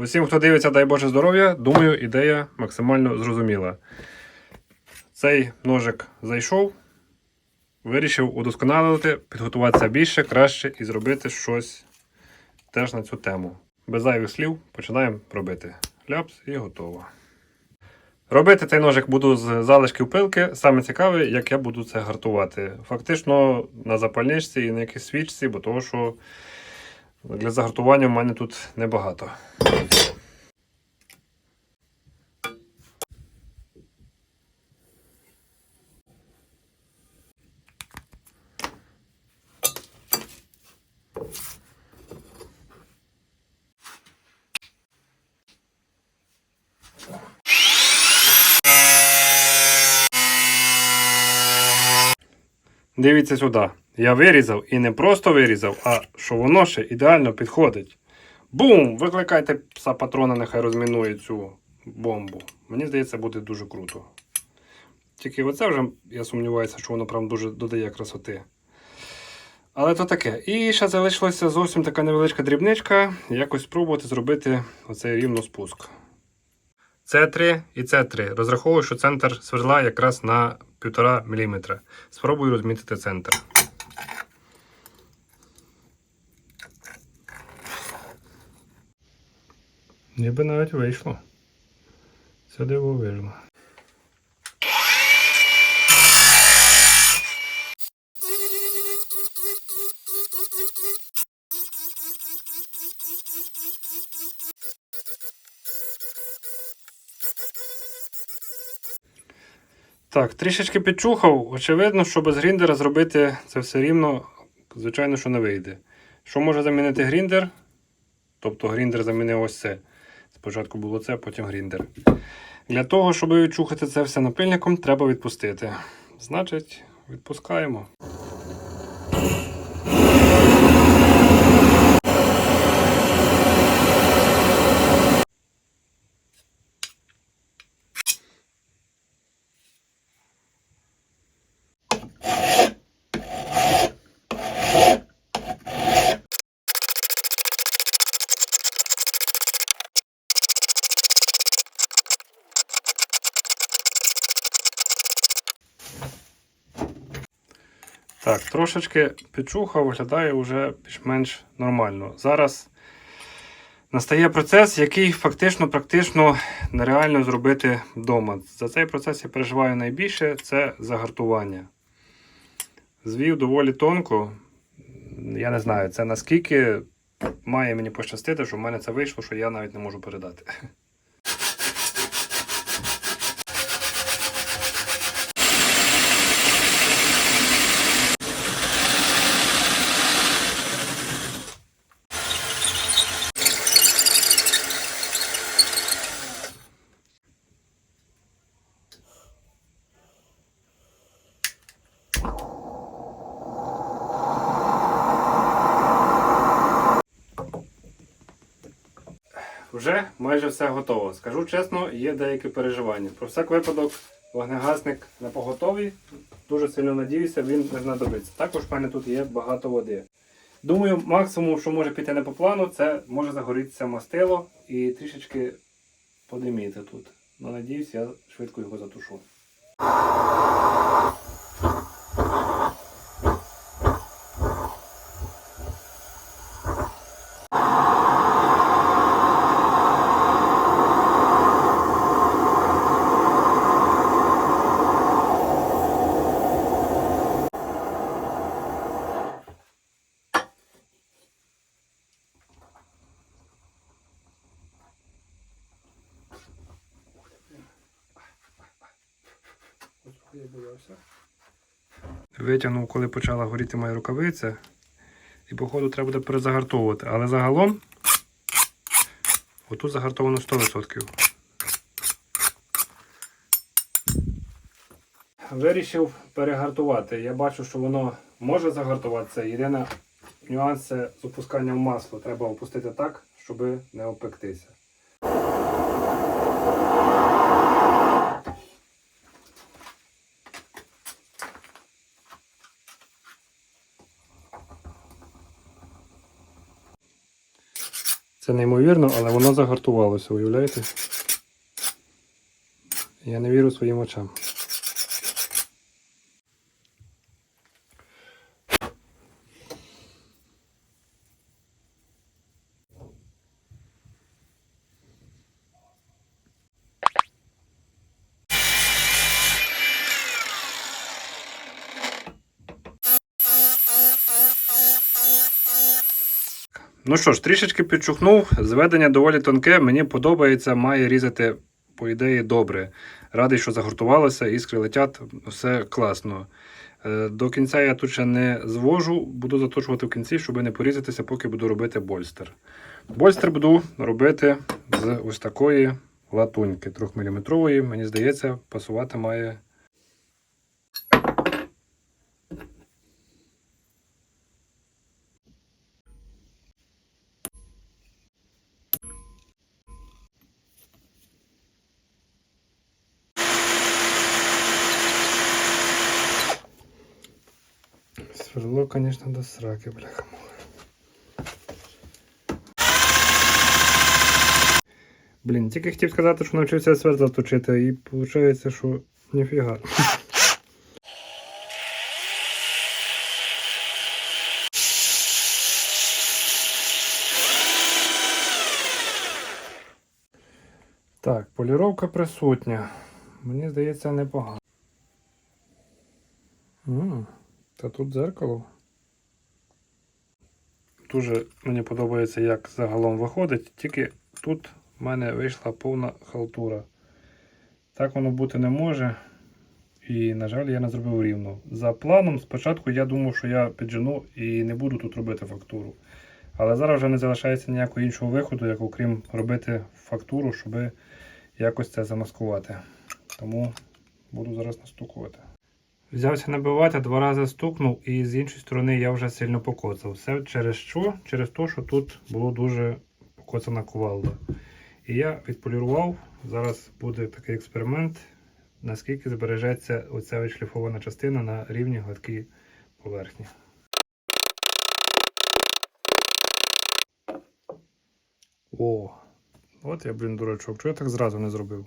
Усім, хто дивиться, дай Боже здоров'я, думаю, ідея максимально зрозуміла. Цей ножик зайшов, вирішив удосконалити, підготуватися більше, краще і зробити щось теж на цю тему. Без зайвих слів починаємо робити. Ляпс і готово. Робити цей ножик буду з залишків пилки. Саме цікаве, як я буду це гартувати. Фактично на запальничці і на якійсь свічці, бо того, що для загартування в мене тут небагато. Дивіться сюди. Я вирізав і не просто вирізав, а що воно ще ідеально підходить. Бум! Викликайте пса патрона, нехай розмінує цю бомбу. Мені здається, буде дуже круто. Тільки оце вже я сумніваюся, що воно прям дуже додає красоти. Але то таке. І ще залишилася зовсім така невеличка дрібничка. Якось спробувати зробити оцей рівно спуск. С3 і С3. Розраховую, що центр свердла якраз на 1,5 мм. Спробую розмітити центр. Ніби навіть вийшло. Це дивовижно. Так, трішечки підчухав. Очевидно, що без гріндера зробити це все рівно, звичайно, що не вийде. Що може замінити гріндер? Тобто гріндер замінив ось це. Спочатку було це, потім гріндер. Для того, щоб відчухати це все напильником, треба відпустити. Значить, відпускаємо. Так, трошечки підчухав, виглядає вже більш-менш нормально. Зараз настає процес, який фактично практично нереально зробити вдома. За цей процес я переживаю найбільше це загартування. Звів доволі тонко. Я не знаю, це наскільки має мені пощастити, що в мене це вийшло, що я навіть не можу передати. Вже майже все готово. Скажу чесно, є деякі переживання. Про всяк випадок вогнегасник на поготові. Дуже сильно надіюся, він не знадобиться. Також в мене тут є багато води. Думаю, максимум, що може піти не по плану, це може загорітися мастило і трішечки подиміти тут. Ну, надіюсь, я швидко його затушу. Витягнув, коли почала горіти моя рукавиця. І, походу, треба буде перезагартовувати. Але загалом отут загартовано 100%. Вирішив перегартувати. Я бачу, що воно може загартуватися. Єдине нюанс це з опусканням масла. Треба опустити так, щоб не опектися. Це неймовірно, але воно загартувалося, уявляєте? Я не вірю своїм очам. Ну що ж, трішечки підчухнув. Зведення доволі тонке. Мені подобається, має різати, по ідеї, добре. Радий, що загортувалося, іскри летять, все класно. Е, До кінця я тут ще не звожу, буду заточувати в кінці, щоб не порізатися, поки буду робити больстер. Больстер буду робити з ось такої латуньки 3-мм. Мені здається, пасувати має. Сверло, конечно, до сраки, бляха. Блін, тільки хотів сказати, що навчився свердла точити, і виходить, що ніфіга. Так, поліровка присутня. Мені здається, непогано. Та тут дзеркало. Дуже мені подобається, як загалом виходить, тільки тут в мене вийшла повна халтура. Так воно бути не може. І, на жаль, я не зробив рівно. За планом, спочатку я думав, що я піджену і не буду тут робити фактуру. Але зараз вже не залишається ніякого іншого виходу, як окрім робити фактуру, щоб якось це замаскувати. Тому буду зараз настукувати. Взявся набивати, два рази стукнув, і з іншої сторони я вже сильно покоцав. Все через що? Через те, що тут було дуже покоцана кувалда. І я відполірував. Зараз буде такий експеримент, наскільки збережеться оця відшліфована частина на рівні гладкій поверхні. О! От я, блін, дурачок. Чого я так зразу не зробив?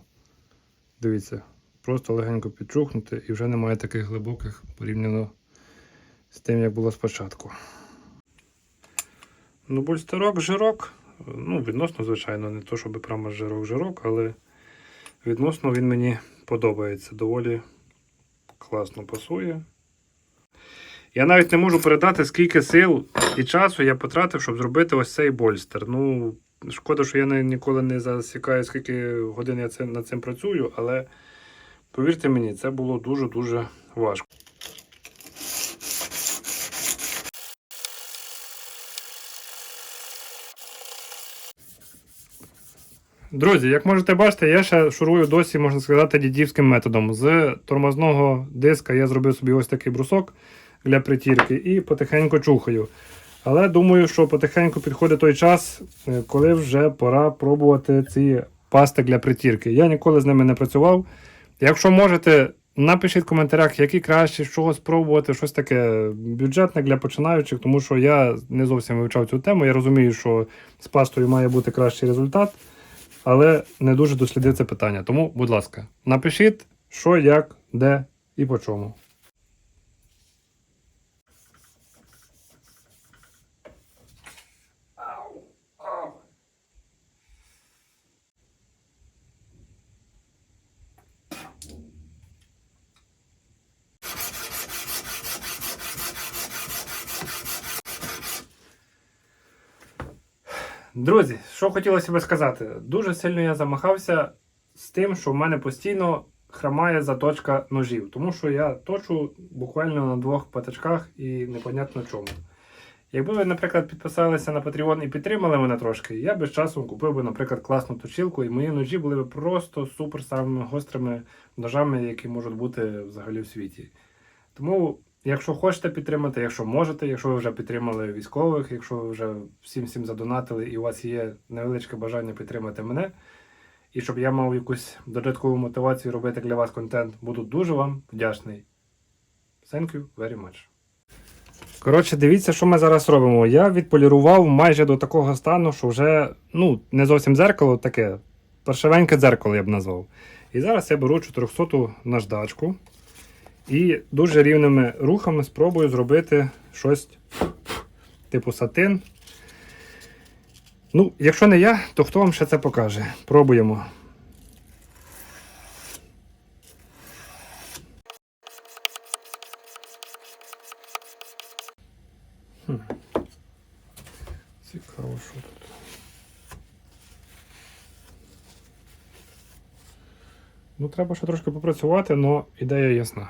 Дивіться, просто легенько підчухнути і вже немає таких глибоких порівняно з тим, як було спочатку. Ну, больстерок, жирок. Ну, відносно, звичайно, не то, щоб прямо жирок-жирок, але відносно він мені подобається. Доволі класно пасує. Я навіть не можу передати, скільки сил і часу я потратив, щоб зробити ось цей больстер. Ну, шкода, що я ніколи не засікаю, скільки годин я це, над цим працюю, але повірте мені, це було дуже-дуже важко. Друзі, як можете бачити, я ще шурую досі, можна сказати, дідівським методом. З тормозного диска я зробив собі ось такий брусок для притірки і потихеньку чухаю. Але думаю, що потихеньку підходить той час, е, коли вже пора пробувати ці пасти для притірки. Я ніколи з ними не працював. Якщо можете, напишіть в коментарях, які краще, з чого спробувати, щось таке бюджетне для починаючих, тому що я не зовсім вивчав цю тему. Я розумію, що з пастою має бути кращий результат, але не дуже дослідив це питання. Тому, будь ласка, напишіть, що, як, де і по чому. Друзі, що хотілося би сказати, дуже сильно я замахався з тим, що в мене постійно хромає заточка ножів, тому що я точу буквально на двох патачках і непонятно чому. Якби ви, наприклад, підписалися на Patreon і підтримали мене трошки, я би з часом купив би, наприклад, класну точилку, і мої ножі були б просто супер самими гострими ножами, які можуть бути взагалі в світі. Тому, якщо хочете підтримати, якщо можете, якщо ви вже підтримали військових, якщо ви вже всім всім задонатили і у вас є невеличке бажання підтримати мене, і щоб я мав якусь додаткову мотивацію робити для вас контент, буду дуже вам вдячний. Thank you very much. Коротше, дивіться, що ми зараз робимо. Я відполірував майже до такого стану, що вже ну, не зовсім дзеркало, таке паршивеньке дзеркало я б назвав. І зараз я беру 400 наждачку і дуже рівними рухами спробую зробити щось типу сатин. Ну, якщо не я, то хто вам ще це покаже? Пробуємо. Цікаво, що тут. Ну, треба ще трошки попрацювати, але ідея ясна.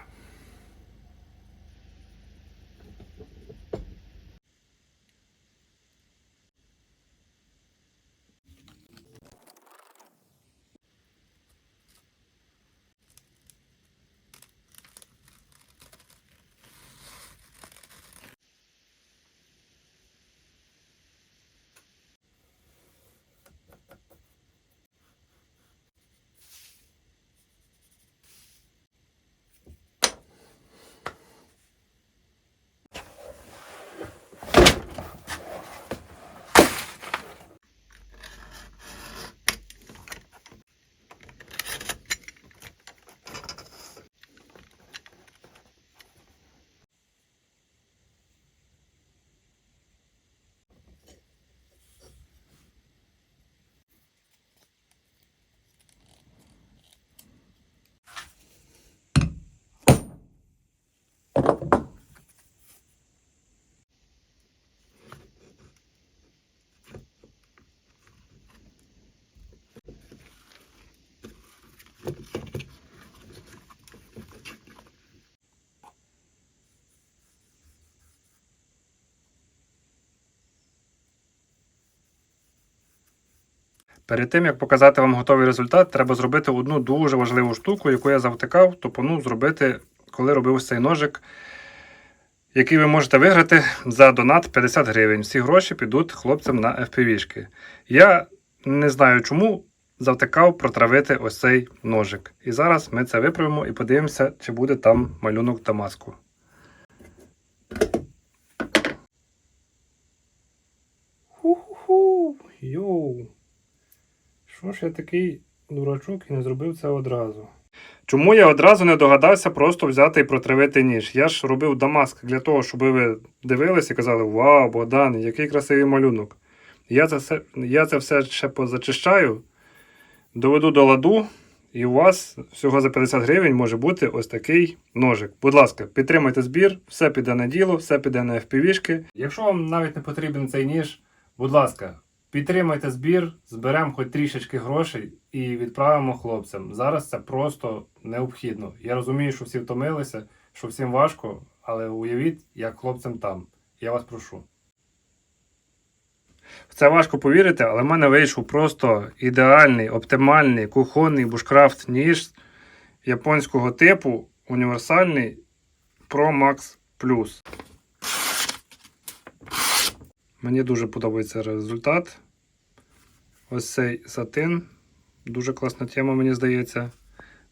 Перед тим, як показати вам готовий результат, треба зробити одну дуже важливу штуку, яку я завтикав, топону зробити, коли робив цей ножик, який ви можете виграти за донат 50 гривень. Всі гроші підуть хлопцям на FPV-шки. Я не знаю чому завтикав протравити ось цей ножик. І зараз ми це виправимо і подивимося, чи буде там малюнок Дамаску. Ху-ху-ху! Йоу! Що ж я такий дурачок і не зробив це одразу? Чому я одразу не догадався просто взяти і протравити ніж? Я ж робив Дамаск для того, щоб ви дивилися і казали: Вау, Богдан, який красивий малюнок. Я це все, я це все ще позачищаю, доведу до ладу, і у вас всього за 50 гривень може бути ось такий ножик. Будь ласка, підтримайте збір, все піде на діло, все піде на FPV-шки. Якщо вам навіть не потрібен цей ніж, будь ласка, Підтримайте збір, зберемо хоч трішечки грошей і відправимо хлопцям. Зараз це просто необхідно. Я розумію, що всі втомилися, що всім важко, але уявіть, як хлопцям там. Я вас прошу. В це важко повірити, але в мене вийшов просто ідеальний, оптимальний кухонний бушкрафт ніж японського типу, універсальний Pro Max Plus. Мені дуже подобається результат. Ось цей сатин. Дуже класна тема, мені здається.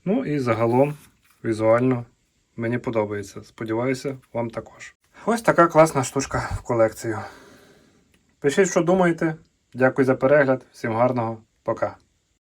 Ну і загалом, візуально, мені подобається. Сподіваюся, вам також. Ось така класна штучка в колекцію. Пишіть, що думаєте. Дякую за перегляд. Всім гарного. Пока.